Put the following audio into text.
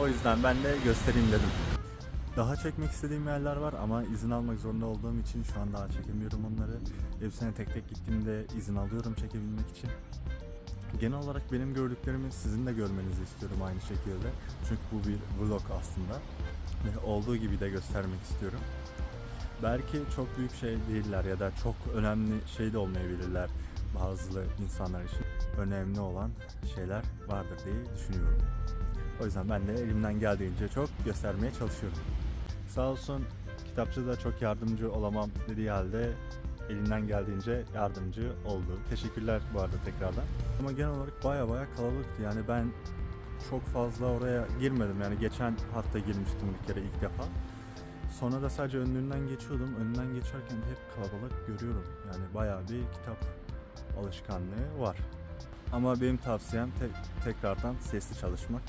O yüzden ben de göstereyim dedim. Daha çekmek istediğim yerler var ama izin almak zorunda olduğum için şu an daha çekemiyorum onları. Hepsine tek tek gittiğimde izin alıyorum çekebilmek için. Genel olarak benim gördüklerimi sizin de görmenizi istiyorum aynı şekilde. Çünkü bu bir vlog aslında. Ve olduğu gibi de göstermek istiyorum. Belki çok büyük şey değiller ya da çok önemli şey de olmayabilirler bazı insanlar için. Önemli olan şeyler vardır diye düşünüyorum. O yüzden ben de elimden geldiğince çok göstermeye çalışıyorum. Sağ olsun kitapçıda çok yardımcı olamam dediği halde elinden geldiğince yardımcı oldu. Teşekkürler bu arada tekrardan. Ama genel olarak baya baya kalabalıktı. Yani ben çok fazla oraya girmedim. Yani geçen hafta girmiştim bir kere ilk defa. Sonra da sadece önünden geçiyordum. Önünden geçerken hep kalabalık görüyorum. Yani bayağı bir kitap alışkanlığı var. Ama benim tavsiyem te- tekrardan sesli çalışmak.